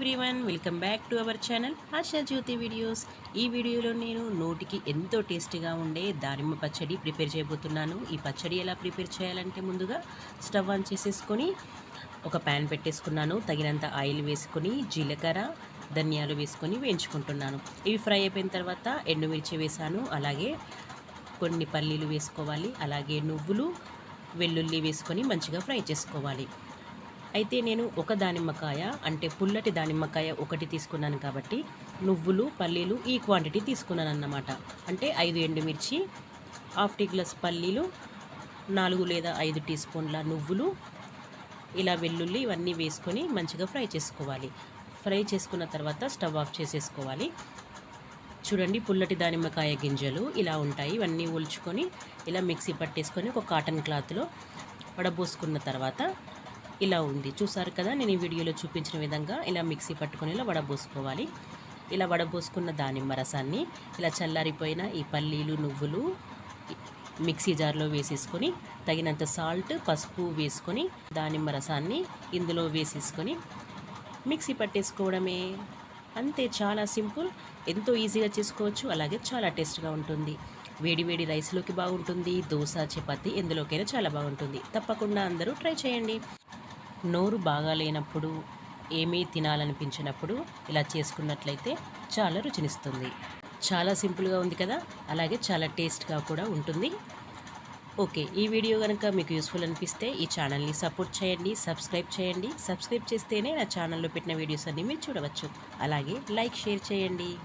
Everyone welcome back to our channel Asha Jyothi videos. ఈ వీడియోలో నేను నోటికి ఎంతో టేస్టీగా ఉండే దానిమ్మ పచ్చడి ప్రిపేర్ చేయబోతున్నాను. ఈ పచ్చడి ఎలా ప్రిపేర్ చేయాలంటే ముందుగా స్టవ్ ఆన్ చేసేసుకొని ఒక ప్యాన్ పెట్టేసుకున్నాను. తగినంత ఆయిల్ వేసుకొని జీలకర్ర ధనియాలు వేసుకొని వేయించుకుంటున్నాను. ఇవి ఫ్రై అయిపోయిన తర్వాత ఎండుమిర్చి వేసాను. అలాగే కొన్ని పల్లీలు వేసుకోవాలి. అలాగే నువ్వులు వెల్లుల్లి వేసుకొని మంచిగా ఫ్రై చేసుకోవాలి. అయితే నేను ఒక దానిమ్మకాయ అంటే పుల్లటి దానిమ్మకాయ ఒకటి తీసుకున్నాను కాబట్టి నువ్వులు పల్లీలు ఈ క్వాంటిటీ తీసుకున్నాను అన్నమాట అంటే ఐదు ఎండుమిర్చి హాఫ్ టీ గ్లాస్ పల్లీలు నాలుగు లేదా ఐదు టీ స్పూన్ల నువ్వులు ఇలా వెల్లుల్లి ఇవన్నీ వేసుకొని మంచిగా ఫ్రై చేసుకోవాలి. ఫ్రై చేసుకున్న తర్వాత స్టవ్ ఆఫ్ చేసేసుకోవాలి. చూడండి పుల్లటి దానిమ్మకాయ గింజలు ఇలా ఉంటాయి. ఇవన్నీ ఒలుచుకొని ఇలా మిక్సీ పట్టేసుకొని ఒక కాటన్ క్లాత్లో వడబోసుకున్న తర్వాత ఇలా ఉంది. చూసారు కదా నేను ఈ వీడియోలో చూపించిన విధంగా ఇలా మిక్సీ పట్టుకొని ఇలా వడబోసుకోవాలి. ఇలా వడబోసుకున్న దానిమ్మ రసాన్ని ఇలా చల్లారిపోయిన ఈ పల్లీలు నువ్వులు మిక్సీ జార్లో వేసేసుకొని తగినంత సాల్ట్ పసుపు వేసుకొని దానిమ్మ రసాన్ని ఇందులో వేసేసుకొని మిక్సీ పట్టేసుకోవడమే. అంతే చాలా సింపుల్ ఎంతో ఈజీగా చేసుకోవచ్చు అలాగే చాలా టేస్ట్గా ఉంటుంది. వేడి వేడి రైస్లోకి బాగుంటుంది దోశ చపాతి ఎందులోకైనా చాలా బాగుంటుంది. తప్పకుండా అందరూ ట్రై చేయండి. నోరు బాగా లేనప్పుడు ఏమీ తినాలనిపించినప్పుడు ఇలా చేసుకున్నట్లయితే చాలా రుచినిస్తుంది. చాలా సింపుల్గా ఉంది కదా? అలాగే చాలా టేస్ట్గా కూడా ఉంటుంది. ఓకే ఈ వీడియో కనుక మీకు యూస్ఫుల్ అనిపిస్తే ఈ ఛానల్ని సపోర్ట్ చేయండి సబ్స్క్రైబ్ చేయండి. సబ్స్క్రైబ్ చేస్తేనే నా ఛానల్లో పెట్టిన వీడియోస్ అన్నీ మీరు చూడవచ్చు. అలాగే లైక్ షేర్ చేయండి.